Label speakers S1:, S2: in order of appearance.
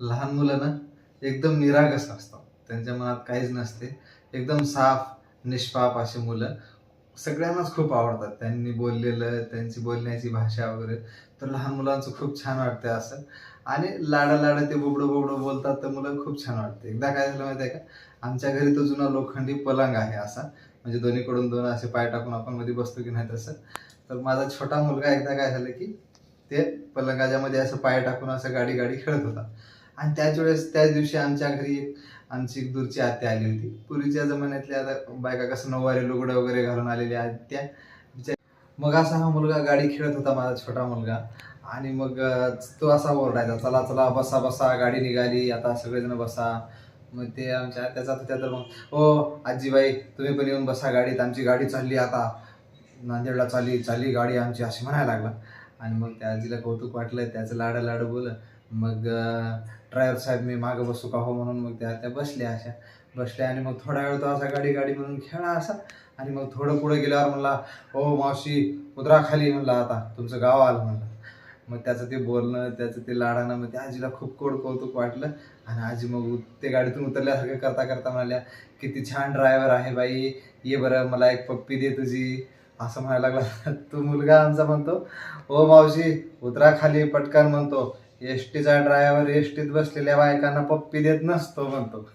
S1: लहान मुलं ना एकदम निरागस असतात. त्यांच्या मनात काहीच नसते. एकदम साफ निष्पाप अशी मुलं सगळ्यांनाच खूप आवडतात. त्यांनी बोललेलं त्यांची बोलण्याची भाषा वगैरे. तर लहान मुलांचं खूप छान वाटतं असं. आणि लाडा लाडा ते बोबडं बोबडं बोलतात तर मुलं खूप छान वाटते. एकदा काय झालं माहिती आहे का? आमच्या घरी तो जुना लोखंडी पलंग आहे असा. म्हणजे दोन्हीकडून दोन असे पाय टाकून आपण मध्ये बसतो की नाही तसं. तर माझा छोटा मुलगा एकदा काय झालं की ते पलंगाच्या मध्ये असं पाय टाकून असं गाडी गाडी खेळत होता. आणि त्याच वेळेस त्याच दिवशी आमच्या घरी एक आमची एक दूरची आत्या आली होती. पूर्वीच्या जमान्यातल्या आता बायका कसं नऊवारी लुगडं वगैरे घालून आलेल्या आत्या त्या. मग असा हा मुलगा गाडी खेळत होता माझा छोटा मुलगा. आणि मग तो असा ओरडायचा चला चला बसा बसा गाडी निघाली आता सगळेजण बसा. मग ते आमच्या त्याचा त्या तर मग हो आजीबाई तुम्ही पण येऊन बसा गाडीत आमची गाडी चालली आता. नांदेडला चालली चालली गाडी आमची अशी म्हणायला लागला. आणि मग त्या आजीला कौतुक वाटलं त्याचं लाडं लाडं बोल मग ड्रायव्हर साहेब मी मागं बसू का हो म्हणून मग त्या त्या बसल्या अशा. बसल्या आणि मग थोडा वेळ तो असा गाडी गाडी म्हणून खेळा असा. आणि मग थोडं पुढे गेल्यावर म्हणला हो मावशी उतरा खाली म्हणला आता. तुमचं गाव आलं म्हणलं. मग त्याचं ते बोलणं त्याचं ते लाडानं मग त्या आजीला खूप कोड कौतुक वाटलं. आणि आजी मग ते गाडीतून उतरल्यासारखं करता करता म्हणाल्या किती छान ड्रायव्हर आहे बाई. ये बरं मला एक पप्पी दे तुझी. असं म्हणायला लागला. तो मुलगा आमचा म्हणतो. ओ मावशी उतरा खाली पटकन म्हणतो. एस टीचा ड्रायव्हर एस टीत बसलेल्या बायकांना पप्पी देत नसतो म्हणतो.